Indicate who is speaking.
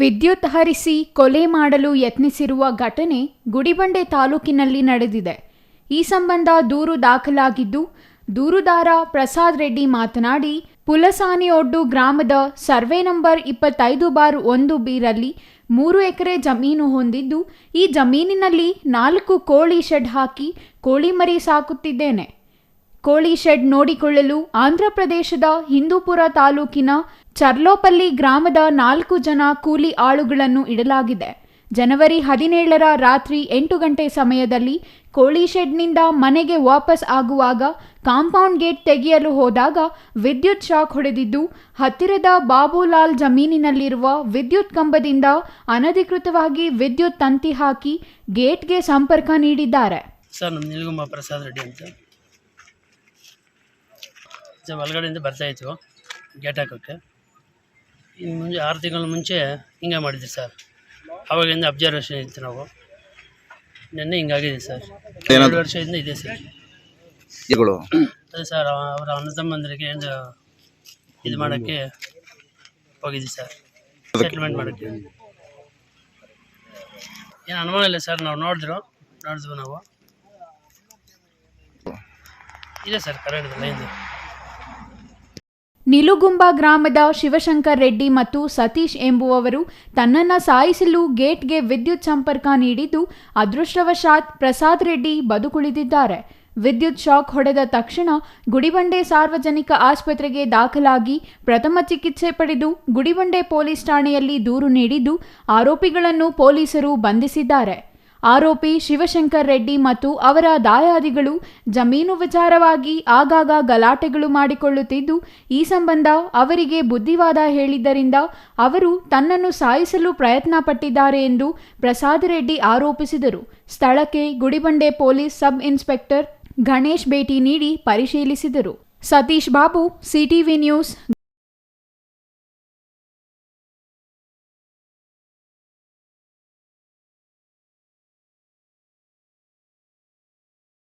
Speaker 1: ವಿದ್ಯುತ್ ಹರಿಸಿ ಕೊಲೆ ಮಾಡಲು ಯತ್ನಿಸಿರುವ ಘಟನೆ ಗುಡಿಬಂಡೆ ತಾಲೂಕಿನಲ್ಲಿ ನಡೆದಿದೆ. ಈ ಸಂಬಂಧ ದೂರು ದಾಖಲಾಗಿದ್ದು, ದೂರುದಾರ ಪ್ರಸಾದ್ ರೆಡ್ಡಿ ಮಾತನಾಡಿ, ಪುಲಸಾನಿಯೊಡ್ಡು ಗ್ರಾಮದ ಸರ್ವೆ ನಂಬರ್ ಇಪ್ಪತ್ತೈದು ಬಾರ್ ಒಂದು ಬೀರಲ್ಲಿ ಮೂರು ಎಕರೆ ಜಮೀನು ಹೊಂದಿದ್ದು, ಈ ಜಮೀನಿನಲ್ಲಿ ನಾಲ್ಕು ಕೋಳಿ ಶೆಡ್ ಹಾಕಿ ಕೋಳಿ ಮರಿ ಸಾಕುತ್ತಿದ್ದೇನೆ. ಕೋಳಿ ಶೆಡ್ ನೋಡಿಕೊಳ್ಳಲು ಆಂಧ್ರಪ್ರದೇಶದ ಹಿಂದೂಪುರ ತಾಲೂಕಿನ ಚರ್ಲೋಪಲ್ಲಿ ಗ್ರಾಮದ ನಾಲ್ಕು ಜನ ಕೂಲಿ ಆಳುಗಳನ್ನು ಇಡಲಾಗಿದೆ. ಜನವರಿ ಹದಿನೇಳರ ರಾತ್ರಿ ಎಂಟು ಗಂಟೆ ಸಮಯದಲ್ಲಿ ಕೋಳಿ ಶೆಡ್ನಿಂದ ಮನೆಗೆ ವಾಪಸ್ ಆಗುವಾಗ ಕಾಂಪೌಂಡ್ ಗೇಟ್ ತೆಗೆಯಲು ಹೋದಾಗ ವಿದ್ಯುತ್ ಶಾಕ್ ಹೊಡೆದಿದ್ದು, ಹತ್ತಿರದ ಬಾಬುಲಾಲ್ ಜಮೀನಿನಲ್ಲಿರುವ ವಿದ್ಯುತ್ ಕಂಬದಿಂದ ಅನಧಿಕೃತವಾಗಿ ವಿದ್ಯುತ್ ತಂತಿ ಹಾಕಿ ಗೇಟ್ಗೆ ಸಂಪರ್ಕ ನೀಡಿದ್ದಾರೆ.
Speaker 2: ಸರ್ ನಮ್ಮ ನಿಲ್ಗುಂಬ ಪ್ರಸಾದ್ ರೆಡ್ಡಿ ಅಂತ. ಸರ್ ಒಳಗಡೆಯಿಂದ ಬರ್ತಾಯಿತ್ತು ಗೇಟ್ ಹಾಕೋಕ್ಕೆ. ಇನ್ನು ಮುಂಚೆ ಆರು ತಿಂಗಳ ಮುಂಚೆ ಹಿಂಗೆ ಮಾಡಿದ್ವಿ ಸರ್ ಆವಾಗಿಂದ ಅಬ್ಸರ್ವೇಷನ್ ಇತ್ತು ನಾವು. ನಿನ್ನೆ ಹಿಂಗಾಗಿದೆ ಸರ್ ಎರಡು ವರ್ಷದಿಂದ ಇದೆ ಸರ್
Speaker 3: ಇವುಗಳು
Speaker 2: ಅದೇ ಸರ್ ಅವರ ಅಣ್ಣ ತಮ್ಮಂದರಿಗೆ ಏನು ಇದು ಮಾಡೋಕ್ಕೆ ಹೋಗಿದ್ವಿ ಸರ್ ಸೆಟ್ಲ್ಮೆಂಟ್ ಮಾಡೋಕ್ಕೆ. ಏನು ಅನುಮಾನ ಇಲ್ಲ ಸರ್ ನಾವು ನೋಡಿದ್ರು. ನೋಡಿದ್ವಿ ನಾವು. ಇದೆ ಸರ್ ಕರೆಕ್ಟ್ ಲೈನ್
Speaker 1: ನಿಲುಗುಂಬ ಗ್ರಾಮದ ಶಿವಶಂಕರ್ ರೆಡ್ಡಿ ಮತ್ತು ಸತೀಶ್ ಎಂಬುವವರು ತನ್ನನ್ನು ಸಾಯಿಸಲು ಗೇಟ್ಗೆ ವಿದ್ಯುತ್ ಸಂಪರ್ಕ ನೀಡಿದ್ದು, ಅದೃಷ್ಟವಶಾತ್ ಪ್ರಸಾದ್ ರೆಡ್ಡಿ ಬದುಕುಳಿದಿದ್ದಾರೆ. ವಿದ್ಯುತ್ ಶಾಕ್ ಹೊಡೆದ ತಕ್ಷಣ ಗುಡಿಬಂಡೆ ಸಾರ್ವಜನಿಕ ಆಸ್ಪತ್ರೆಗೆ ದಾಖಲಾಗಿ ಪ್ರಥಮ ಚಿಕಿತ್ಸೆ ಪಡೆದು ಗುಡಿಬಂಡೆ ಪೊಲೀಸ್ ಠಾಣೆಯಲ್ಲಿ ದೂರು ನೀಡಿದ್ದು, ಆರೋಪಿಗಳನ್ನು ಪೊಲೀಸರು ಬಂಧಿಸಿದ್ದಾರೆ. ಆರೋಪಿ ಶಿವಶಂಕರ್ ರೆಡ್ಡಿ ಮತ್ತು ಅವರ ದಾಯಾದಿಗಳು ಜಮೀನು ವಿಚಾರವಾಗಿ ಆಗಾಗ ಗಲಾಟೆಗಳು ಮಾಡಿಕೊಳ್ಳುತ್ತಿದ್ದು, ಈ ಸಂಬಂಧ ಅವರಿಗೆ ಬುದ್ಧಿವಾದ ಹೇಳಿದ್ದರಿಂದ ಅವರು ತನ್ನನ್ನು ಸಾಯಿಸಲು ಪ್ರಯತ್ನ ಪಟ್ಟಿದ್ದಾರೆ ಎಂದು ಪ್ರಸಾದ್ ರೆಡ್ಡಿ ಆರೋಪಿಸಿದರು. ಸ್ಥಳಕ್ಕೆ Gudibande police sub inspector Ganesh ಭೇಟಿ ನೀಡಿ ಪರಿಶೀಲಿಸಿದರು. Satish Babu, CTV news